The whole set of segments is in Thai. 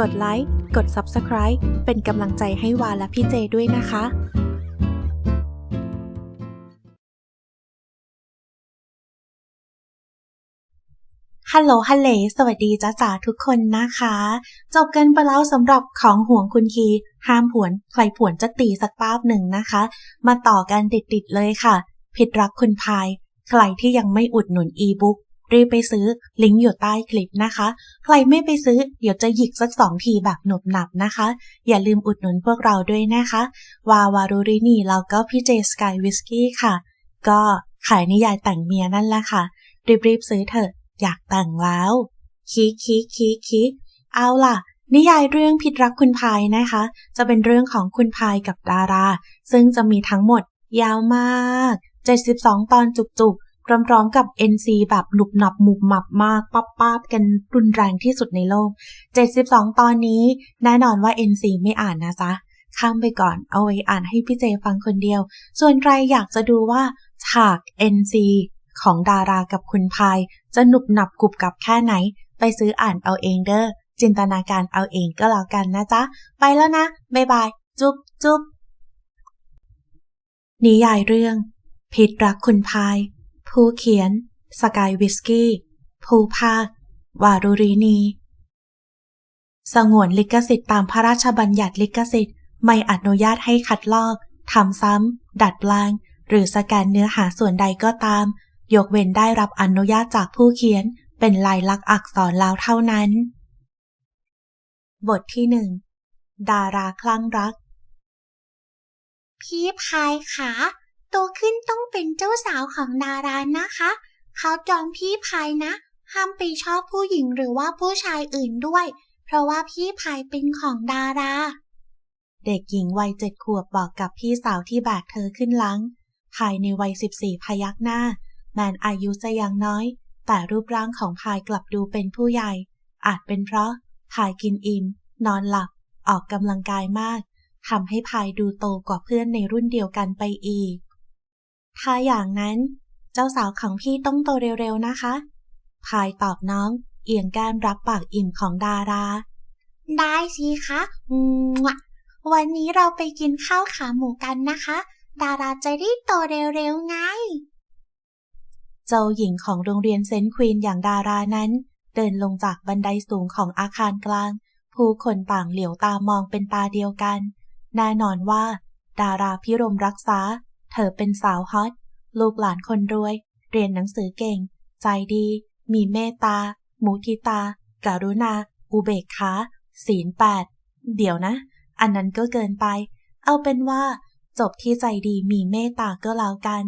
กดไลค์ กด Subscribe เป็นกำลังใจให้วาและพี่เจด้วยนะคะฮัลโหลฮัลโหลสวัสดีจ้าจ๋าทุกคนนะคะ จบกันไปแล้วสำหรับของห่วงคุณคีห้ามผวน ใครผวนจะตีสักป้าบหนึ่งนะคะ มาต่อกันติดๆเลยค่ะ ผิดรักคุณพาย ใครที่ยังไม่อุดหนุนอีบุ๊ก รีบไปซื้อลิงก์อยู่ใต้คลิปนะคะ ใครไม่ไปซื้อเดี๋ยวจะหยิกสักสองทีแบบหนุบหนับนะคะ อย่าลืมอุดหนุนพวกเราด้วยนะคะ วาวารุรินีแล้วก็พี่เจสกายวิสกี้ค่ะ ก็ขายนิยายแต่งเมียนั่นแหละค่ะ รีบๆซื้อเถอะ อยากแต่งแล้วคิกคิกคิกคิกเอาล่ะนิยายเรื่องพิษรักคุณพายนะคะ จะเป็นเรื่องของคุณพายกับดารา ซึ่งจะมีทั้งหมดยาวมาก 72 ตอนจุกๆ พร้อมๆกับ NC แบบหนุบหนับหมุบหมับมากป๊บป้าบกันรุนแรงที่สุดในโลก 72 ตอนนี้ แน่นอนว่า NC ไม่อ่านนะจ๊ะ ข้ามไปก่อนเอาไว้อ่านให้พี่เจฟังคนเดียว ส่วนใครอยากจะดูว่า ฉาก NC ของดารากับคุณพาย จะหนุบหนับกุบกับแค่ไหน ไปซื้ออ่านเอาเองเด้อจินตนาการเอาเองก็แล้วกันนะจ๊ะ ไปแล้วนะ บ๊ายบาย จุ๊บจุ๊บนิยายเรื่องพิษรักคุณพาย ผู้เขียน สกายวิสกี้ ผู้ภาควารุรินี สงวนลิขสิทธิ์ตามพระราชบัญญัติลิขสิทธิ์ ไม่อนุญาตให้คัดลอกทำซ้ำ ดัดแปลง หรือสแกนเนื้อหาส่วนใดก็ตาม ยกเว้นได้รับอนุญาตจากผู้เขียน เป็นลายลักษณ์อักษรแล้วเท่านั้น บทที่หนึ่งดาราคลั่งรัก พี่พายคะ โตขึ้นต้องเป็นเจ้าสาวของดารานะคะ เขาจองพี่พายนะ ห้ามไปชอบผู้หญิงหรือว่าผู้ชายอื่นด้วย เพราะว่าพี่พายเป็นของดารา เด็กหญิงวัยเจ็ดขวบบอกกับพี่สาวที่แบกเธอขึ้นหลังภายในวัยสิบสี่พยักหน้า แมนอายุจะยังน้อย แต่รูปร่างของพายกลับดูเป็นผู้ใหญ่ อาจเป็นเพราะพายกินอิ่มนอนหลับ ออกกำลังกายมากทำให้พายดูโตกว่าเพื่อนในรุ่นเดียวกันไปอีก ถ้าอย่างนั้น เจ้าสาวของพี่ต้องโตเร็วๆนะคะ พายตอบน้อง เอียงแก้มรับปากอิ่มของดารา ได้สิคะอืมวันนี้เราไปกินข้าวขาหมูกันนะคะ ดาราจะได้โตเร็วๆไง เจ้าหญิงของโรงเรียนเซนต์ควีนอย่างดารานั้น เดินลงจากบันไดสูงของอาคารกลาง ผู้คนต่างเหลียวตามองเป็นตาเดียวกัน แน่นอนว่า ดาราพิรมรักษา เธอเป็นสาวฮอต ลูกหลานคนรวย เรียนหนังสือเก่ง ใจดี มีเมตตา มุทิตาการุณา อุเบกขา ศีลแปด เดี๋ยวนะ อันนั้นก็เกินไป เอาเป็นว่า จบที่ใจดีมีเมตตาก็แล้วกัน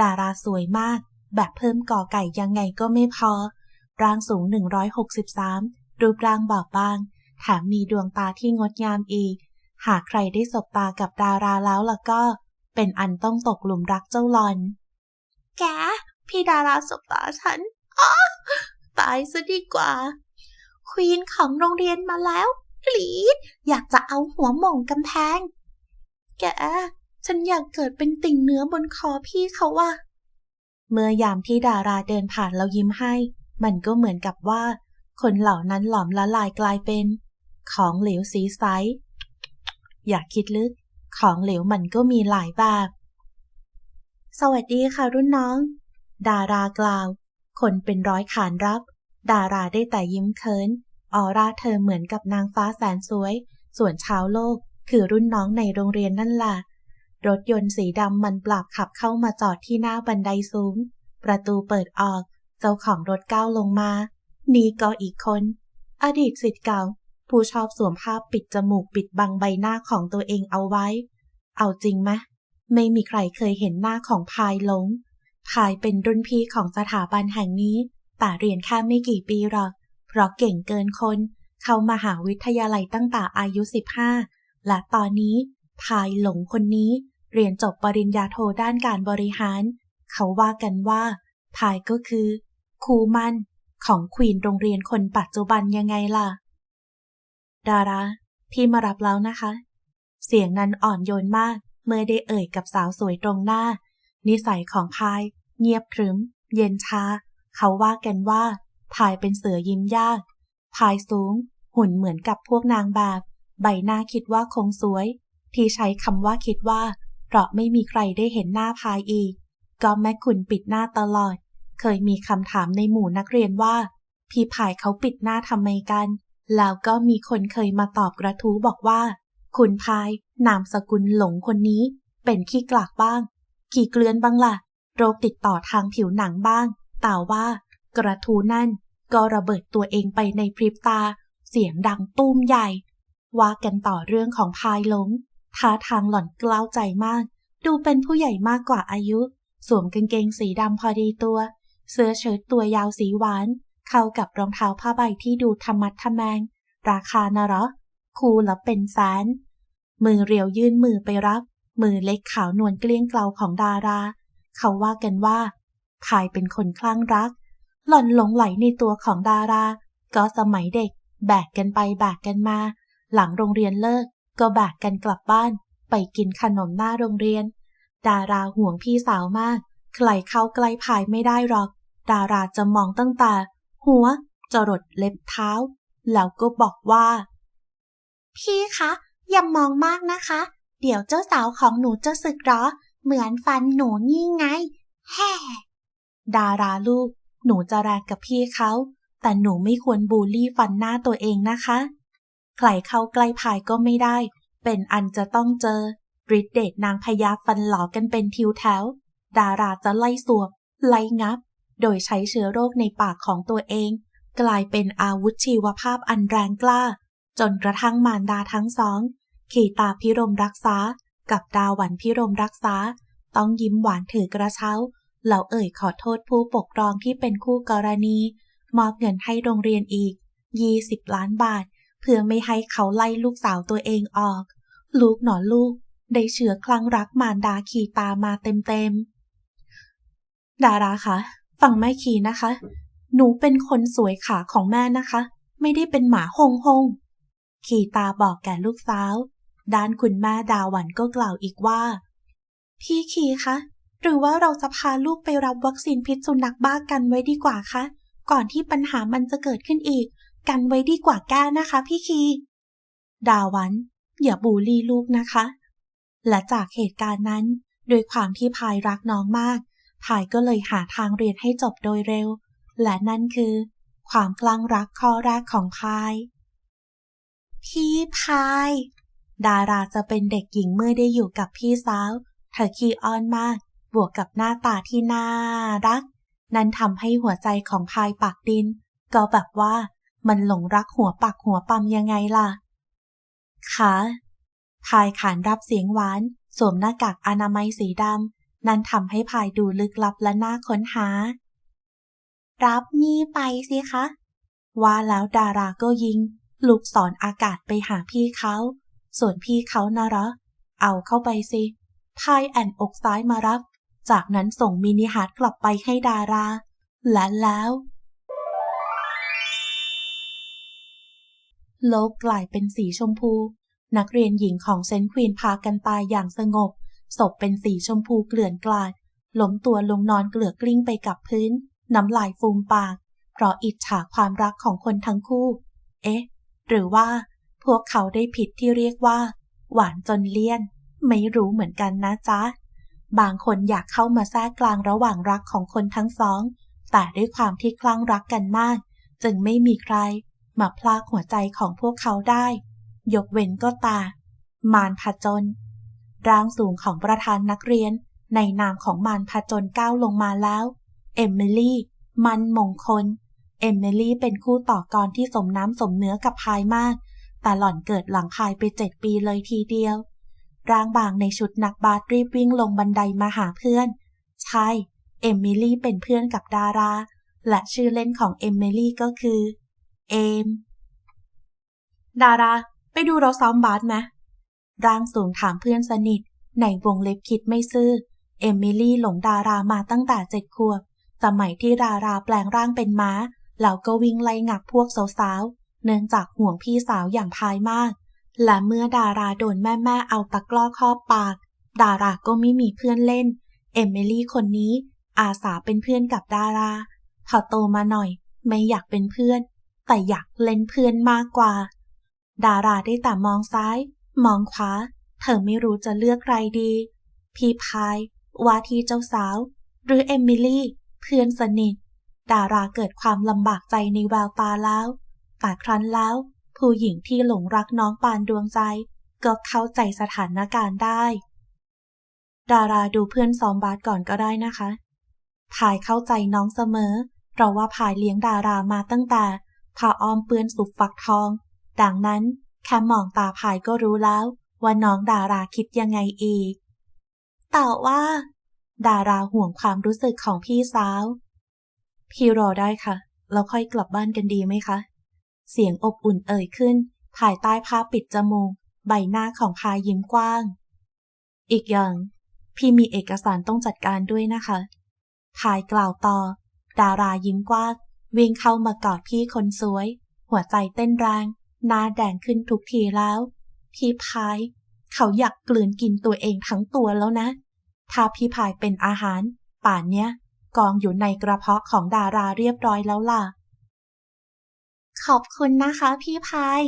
ดาราสวยมาก แบบเพิ่มก่อไก่ยังไงก็ไม่พอ ร่างสูง 163 รูปร่างบอบบาง แถมมีดวงตาที่งดงามอีก หากใครได้สบตากับดาราแล้วล่ะก็ เป็นอันต้องตกหลุมรักเจ้าหลอน แก พี่ดาราสบตาฉันอ้อตายซะดีกว่า ควีนของโรงเรียนมาแล้วกรีดอยากจะเอาหัวหม่งกำแพง แก ฉันอยากเกิดเป็นติ่งเนื้อบนคอพี่เขาว่ะ เมื่อยามที่ดาราเดินผ่านแล้วยิ้มให้ มันก็เหมือนกับว่า คนเหล่านั้นหลอมละลายกลายเป็น ของเหลวสีใส อย่าคิดลึก ของเหลวมันก็มีหลายแบบ สวัสดีค่ะรุ่นน้อง ดารากล่าว คนเป็นร้อยขานรับ ดาราได้แต่ยิ้มเคินออร่าเธอเหมือนกับนางฟ้าแสนสวย ส่วนชาวโลกคือรุ่นน้องในโรงเรียนนั่นล่ะ รถยนต์สีดำมันปรับขับเข้ามาจอดที่หน้าบันไดสูง ประตูเปิดออก เจ้าของรถก้าวลงมา นี่ก็อีกคน อดีตสิทธิ์เก่า ผู้ชอบสวมผ้าปิดจมูกปิดบังใบหน้าของตัวเองเอาไว้ เอาจริงไหมไม่มีใครเคยเห็นหน้าของพายหลง พายเป็นรุ่นพี่ของสถาบันแห่งนี้ แต่เรียนแค่ไม่กี่ปีหรอก เพราะเก่งเกินคน เข้ามหาวิทยาลัยตั้งแต่อายุ 15 และตอนนี้พายหลงคนนี้ เรียนจบปริญญาโทด้านการบริหาร เขาว่ากันว่า พายก็คือครูมันของควีนโรงเรียนคนปัจจุบันยังไงล่ะ ดารา พี่มารับแล้วนะคะ เสียงนั้นอ่อนโยนมาก เมื่อได้เอ่ยกับสาวสวยตรงหน้า นิสัยของพาย เงียบครึม เย็นชา เขาว่ากันว่าพายเป็นเสือยิ้มยากพายสูง หุ่นเหมือนกับพวกนางแบบ ใบหน้าคิดว่าคงสวย ที่ใช้คำว่าคิดว่า เพราะไม่มีใครได้เห็นหน้าพายอีก ก็แม่คุณปิดหน้าตลอด เคยมีคำถามในหมู่นักเรียนว่า พี่พายเขาปิดหน้าทำไมกัน แล้วก็มีคนเคยมาตอบกระทู้บอกว่า คุณพายนามสกุลหลงคนนี้ เป็นขี้กลากบ้าง ขี้เกลือนบ้างล่ะ โรคติดต่อทางผิวหนังบ้าง แต่ว่า กระทู้นั่นก็ระเบิดตัวเองไปในพริบตา เสียงดังตุ้มใหญ่ ว่ากันต่อเรื่องของพายหลงท่าทางหล่อนกล้าวใจมาก ดูเป็นผู้ใหญ่มากกว่าอายุ สวมกางเกงสีดำพอดีตัว เสื้อเชิ้ตตัวยาวสีหวาน เข้ากับรองเท้าผ้าใบที่ดูธรรมัดทะแมง ราคานะหรอ คูละเป็นแสน มือเรียวยื่นมือไปรับ มือเล็กขาวนวลเกลี้ยงเกลาของดารา เขาว่ากันว่าพายเป็นคนคลั่งรัก หล่อนหลงไหลในตัวของดารา ก็สมัยเด็ก แบกกันไปแบกกันมา หลังโรงเรียนเลิก ก็แบกกันกลับบ้าน ไปกินขนมหน้าโรงเรียน ดาราห่วงพี่สาวมาก ใครเข้าใกล้พายไม่ได้หรอก ดาราจะมองตั้งแต่ หัวจรดเล็บเท้า แล้วก็บอกว่า พี่คะอย่ามองมากนะคะ เดี๋ยวเจ้าสาวของหนูจะสึกหรอ เหมือนฟันหนูนี่ไง แฮ่ ดาราลูก หนูจะแรงกับพี่เขา แต่หนูไม่ควรบูลลี่ฟันหน้าตัวเองนะคะ ใครเข้าใกล้พายก็ไม่ได้ เป็นอันจะต้องเจอฤทธิเดชนางพญาฟันหลอกันเป็นทิวแถว ดาราจะไล่สวบ ไล่งับ โดยใช้เชื้อโรคในปากของตัวเอง กลายเป็นอาวุธชีวภาพอันแรงกล้า จนกระทั่งมารดาทั้งสอง ขีตาพิรมรักษา กับดาวันพิรมรักษา ต้องยิ้มหวานถือกระเช้าแล้วเอ่ยขอโทษผู้ปกครองที่เป็นคู่กรณี มอบเงินให้โรงเรียนอีก 20 ล้านบาท เพื่อไม่ให้เขาไล่ลูกสาวตัวเองออก ลูกหนอลูก ได้เชื้อคลั่งรักมารดาขีตามาเต็มๆดาราคะ ฟังแม่ขีนะคะ หนูเป็นคนสวยขาของแม่นะคะ ไม่ได้เป็นหมาหงหงขีตาบอกแก่ลูกสาว ด้านคุณแม่ดาวันก็กล่าวอีกว่า พี่ขีคะ หรือว่าเราจะพาลูกไปรับวัคซีนพิษสุนัขบ้ากันไว้ดีกว่าคะ ก่อนที่ปัญหามันจะเกิดขึ้นอีก กันไว้ดีกว่าแก้นะคะ พี่คี ดาวัน อย่าบูลลี่ลูกนะคะ และจากเหตุการณ์นั้นโดยความที่พายรักน้องมาก พายก็เลยหาทางเรียนให้จบโดยเร็ว และนั่นคือ ความคลั่งรักข้อแรกของพาย พี่พาย ดาราจะเป็นเด็กหญิงเมื่อได้อยู่กับพี่สาว เธอขี้อ้อนมาก บวกกับหน้าตาที่น่ารัก นั่นทำให้หัวใจของพายปากดิน ก็แบบว่ามันหลงรักหัวปักหัวปั๊มยังไงล่ะคะพายขานรับเสียงหวาน สวมหน้ากากอนามัยสีดำ นั่นทำให้พายดูลึกลับและน่าค้นหา รับนี่ไปสิคะ ว่าแล้วดาราก็ยิง ลูกศรออากาศไปหาพี่เขา ส่วนพี่เขานะเหรอ เอาเข้าไปสิพายแอนอกซ้ายมารับ จากนั้นส่งมินิฮาร์ดกลับไปให้ดารา และแล้ว โลกกลายเป็นสีชมพู นักเรียนหญิงของเซนต์ควีนพากันตายอย่างสงบ ศพเป็นสีชมพูเกลื่อนกลาดล้มตัวลงนอนเกลือกกลิ้งไปกับพื้น น้ำลายฟูมปาก เพราะอิจฉาความรักของคนทั้งคู่ เอ๊ะ หรือว่า พวกเขาได้ผิดที่เรียกว่า หวานจนเลี่ยน ไม่รู้เหมือนกันนะจ๊ะ บางคนอยากเข้ามาแทรกกลางระหว่างรักของคนทั้งสอง แต่ด้วยความที่คลั่งรักกันมาก จึงไม่มีใคร มาพลากหัวใจของพวกเขาได้ ยกเว้นก็ตามารผจญ ร่างสูงของประธานนักเรียน ในนามของมารผจญก้าวลงมาแล้ว เอมิลี่ มันมงคล เอมิลี่เป็นคู่ต่อกรที่สมน้ำสมเนื้อกับพายมาก แต่หล่อนเกิดหลังพายไปเจ็ดปีเลยทีเดียว ร่างบางในชุดนักบาสรีบวิ่งลงบันไดมาหาเพื่อน ใช่ เอมิลี่เป็นเพื่อนกับดารา และชื่อเล่นของเอมิลี่ก็คือ เอม ดารา ไปดูเราซ้อมบาสไหม ร่างสูงถามเพื่อนสนิท ในวงเล็บคิดไม่ซื่อ เอมิลี่หลงดารามาตั้งแต่เจ็ดขวบ สมัยที่ดาราแปลงร่างเป็นม้า แล้วก็วิ่งไล่งับพวกสาวๆ เนื่องจากห่วงพี่สาวอย่างพายมาก และเมื่อดาราโดนแม่แม่เอาตะกร้อครอบปาก ดาราก็ไม่มีเพื่อนเล่น เอมิลี่คนนี้อาสาเป็นเพื่อนกับดารา พอโตมาหน่อย ไม่อยากเป็นเพื่อน แต่อยากเล่นเพื่อนมากกว่า ดาราได้แต่มองซ้าย มองขวาเธอไม่รู้จะเลือกใครดี พี่พายว่าที่เจ้าสาว หรือเอมิลี่ เพื่อนสนิท ดาราเกิดความลำบากใจในแววตาแล้ว แต่ครั้นแล้ว ผู้หญิงที่หลงรักน้องปานดวงใจ ก็เข้าใจสถานการณ์ได้ ดาราดูเพื่อนซ้อมบาสก่อนก็ได้นะคะพายเข้าใจน้องเสมอ เพราะว่าพายเลี้ยงดารามาตั้งแต่ผ้าอ้อมเปื้อนสุกฝักทอง ดังนั้น แค่มองตาพายก็รู้แล้ว ว่าน้องดาราคิดยังไงอีก แต่ว่า ดาราห่วงความรู้สึกของพี่สาว พี่รอได้ค่ะ เราค่อยกลับบ้านกันดีไหมคะ เสียงอบอุ่นเอ่ยขึ้น ภายใต้ผ้าปิดจมูก ใบหน้าของพายยิ้มกว้าง อีกอย่าง พี่มีเอกสารต้องจัดการด้วยนะคะพายกล่าวต่อ ดารายิ้มกว้างวิ่งเข้ามากอดพี่คนสวย หัวใจเต้นแรง หน้าแดงขึ้นทุกทีแล้ว พี่พาย เขาอยากกลืนกินตัวเองทั้งตัวแล้วนะ ถ้าพี่พายเป็นอาหาร ป่านเนี้ย กองอยู่ในกระเพาะของดาราเรียบร้อยแล้วล่ะ ขอบคุณนะคะพี่พาย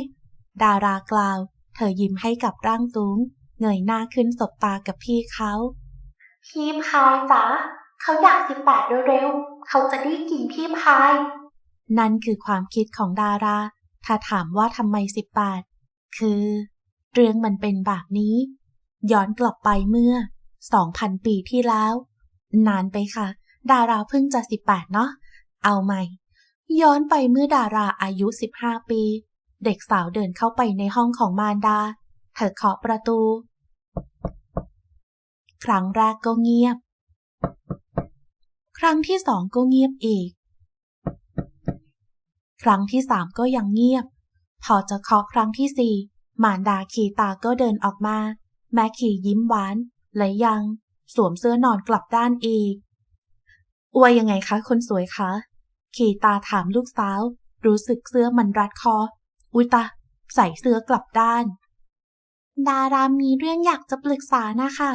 ดารากล่าว เธอยิ้มให้กับร่างสูง เงยหน้าขึ้นสบตากับพี่เขา พี่พายจ๋าเขาอยากสิบแปดเร็วๆ เขาจะได้กินพี่พาย นั่นคือความคิดของดารา ถ้าถามว่าทำไมสิบบาท คือ เรื่องมันเป็นแบบนี้ ย้อนกลับไปเมื่อสองพันปีที่แล้ว นานไปค่ะ ดาราเพิ่งจะสิบแปดเนาะ เอาใหม่ ย้อนไปเมื่อดาราอายุสิบห้าปี เด็กสาวเดินเข้าไปในห้องของมารดา เธอเคาะประตู ครั้งแรกก็เงียบ ครั้งที่สองก็เงียบอีก ครั้งที่สามก็ยังเงียบ พอจะเคาะครั้งที่สี่มารดาขีตาก็เดินออกมา แม่ขี่ยิ้มหวาน และยัง สวมเสื้อนอนกลับด้านอีกว่ายังไงคะคนสวยคะขีตาถามลูกสาว รู้สึกเสื้อมันรัดคอ อุยตาใส่เสื้อกลับด้าน ดารามีเรื่องอยากจะปรึกษานะคะ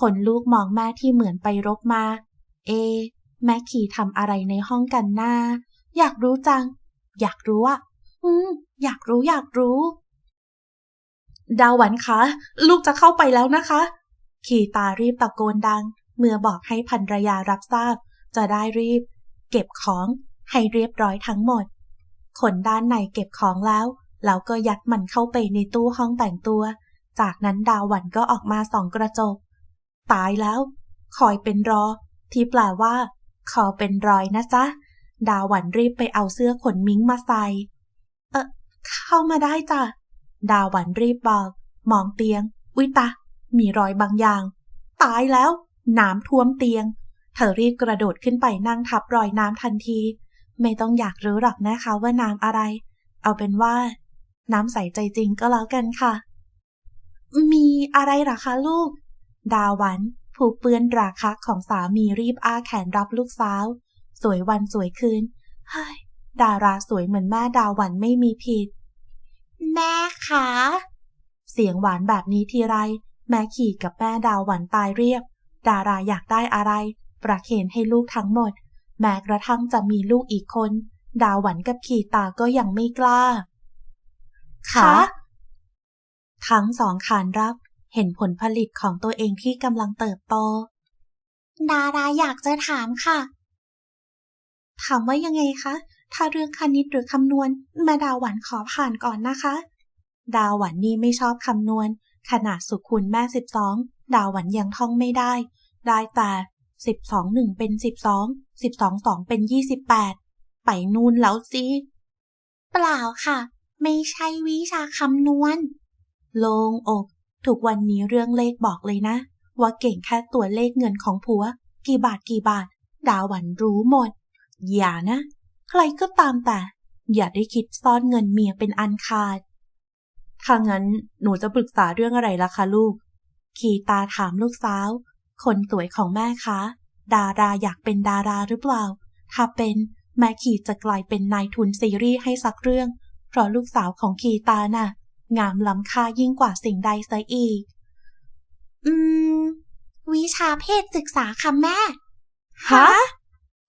คนลูกมองแม่ที่เหมือนไปรบมา เอ แม่ขี่ทำอะไรในห้องกันหน้า อยากรู้จัง อยากรู้อะอืม อยากรู้อยากรู้ ดาวหวันคะ ลูกจะเข้าไปแล้วนะคะ ขี่ตารีบตะโกนดัง เมื่อบอกให้ภรรยารับทราบ จะได้รีบ เก็บของให้เรียบร้อยทั้งหมด คนด้านในเก็บของแล้ว แล้วก็ยัดมันเข้าไปในตู้ห้องแต่งตัว จากนั้นดาวหวันก็ออกมาส่องกระจก ตายแล้ว คอยเป็นรอ ที่แปลว่า คอเป็นรอยนะจ๊ะ ดาวหวันรีบไปเอาเสื้อขนมิงมาใส่ เออเข้ามาได้จ้ะ ดาวหวันรีบบอก มองเตียงวิตามีรอยบางอย่าง ตายแล้ว น้ำท่วมเตียง เธอรีบกระโดดขึ้นไปนั่งทับรอยน้ำทันที ไม่ต้องอยากรู้หรอกนะคะว่าน้ำอะไร เอาเป็นว่า น้ำใสใจจริงก็แล้วกันค่ะ มีอะไรหรอคะลูก ดาวัน ผู้เปื้อนราคะของสามีรีบอ้าแขนรับลูกสาว สวยวันสวยคืนเฮ้ยดาราสวยเหมือนแม่ดาหวันไม่มีผิด แม่คะ เสียงหวานแบบนี้ทีไร แม่ขี่กับแม่ดาวหวันตายเรียบ ดาราอยากได้อะไร ประเคนให้ลูกทั้งหมด แม้กระทั่งจะมีลูกอีกคน ดาวหวันกับขี่ตาก็ยังไม่กล้าคะทั้งสองขานรับเห็นผลผลิตของตัวเองที่กำลังเติบโต ดาราอยากจะถามค่ะ ถามว่ายังไงคะ ถ้าเรื่องคณิตหรือคำนวณแม่ดาวหวันขอผ่านก่อนนะคะ ดาวหวันนี่ไม่ชอบคำนวณ ขนาดสุขุนแม่สิบสองดาวหวันยังท่องไม่ได้ ได้แต่สิบสองหนึ่งเป็นสิบสองสิบสองสองเป็นยี่สิบแปดไปนู่นแล้วสิเปล่าค่ะ ไม่ใช่วิชาคำนวณโลงอกทุกวันนี้เรื่องเลขบอกเลยนะ ว่าเก่งแค่ตัวเลขเงินของผัว กี่บาทกี่บาท ดาวหวันรู้หมด อย่านะ ใครก็ตามแต่ อย่าได้คิดซ่อนเงินเมียเป็นอันขาด ถ้างั้นหนูจะปรึกษาเรื่องอะไรล่ะคะลูก ขีตาถามลูกสาว คนสวยของแม่คะ ดาราอยากเป็นดาราหรือเปล่า ถ้าเป็นแม่ขีจะกลายเป็นนายทุนซีรีส์ให้สักเรื่อง เพราะลูกสาวของขีตาน่ะ งามล้ำค่ายิ่งกว่าสิ่งใดซะอีก อืม วิชาเพศศึกษาค่ะแม่ ฮะ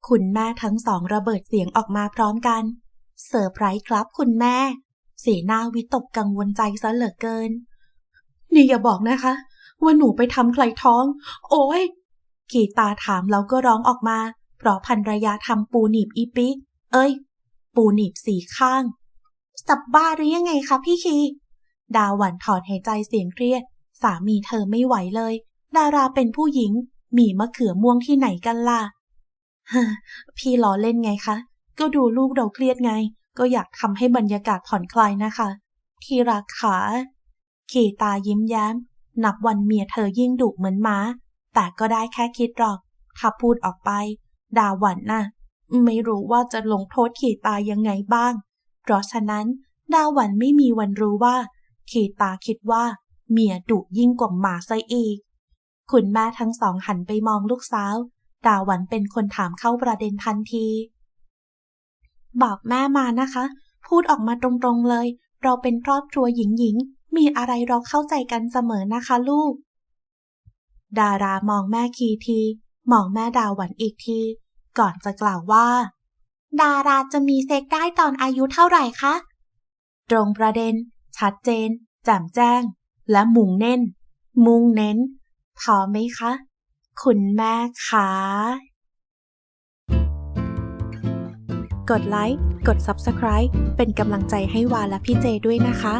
คุณแม่ทั้งสองระเบิดเสียงออกมาพร้อมกันเซอร์ไพรส์ครับคุณแม่ สีหน้าวิตกกังวลใจซะเหลือเกิน นี่อย่าบอกนะคะ ว่าหนูไปทำใครท้อง โอ้ยขีตาถามแล้วก็ร้องออกมา เพราะพันรยาทำปูหนีบอีปิเอ้ย ปูหนีบสีข้างสับบ้าหรือยังไงคะพี่คี ดาวันถอนหายใจเสียงเครียด สามีเธอไม่ไหวเลย ดาราเป็นผู้หญิง มีมะเขือม่วงที่ไหนกันล่ะ พี่ล้อเล่นไงคะ ก็ดูลูกเราเครียดไง ก็อยากทำให้บรรยากาศผ่อนคลายนะคะ ที่รักขาขีตายิ้มแย้ม นับวันเมียเธอยิ่งดุเหมือนม้า แต่ก็ได้แค่คิดหรอก ถ้าพูดออกไป ดาวันน่ะ ไม่รู้ว่าจะลงโทษขีตายังไงบ้าง เพราะฉะนั้น ดาวันไม่มีวันรู้ว่า ขีตาคิดว่า เมียดุยิ่งกว่าหมาซะอีก คุณแม่ทั้งสองหันไปมองลูกสาว ดาหวันเป็นคนถามเข้าประเด็นทันที บอกแม่มานะคะ พูดออกมาตรงๆเลย เราเป็นครอบครัวหญิงๆ มีอะไรเราเข้าใจกันเสมอนะคะลูก ดารามองแม่คีที มองแม่ดาหวันอีกที ก่อนจะกล่าวว่า ดาราจะมีเซ็กได้ตอนอายุเท่าไหร่คะ ตรงประเด็น ชัดเจนแจ่มแจ้ง และมุ่งเน้น มุ่งเน้นพอไหมคะ คุณแม่คะ กดไลค์ กด Subscribe เป็นกำลังใจให้วาและพี่เจด้วยนะคะ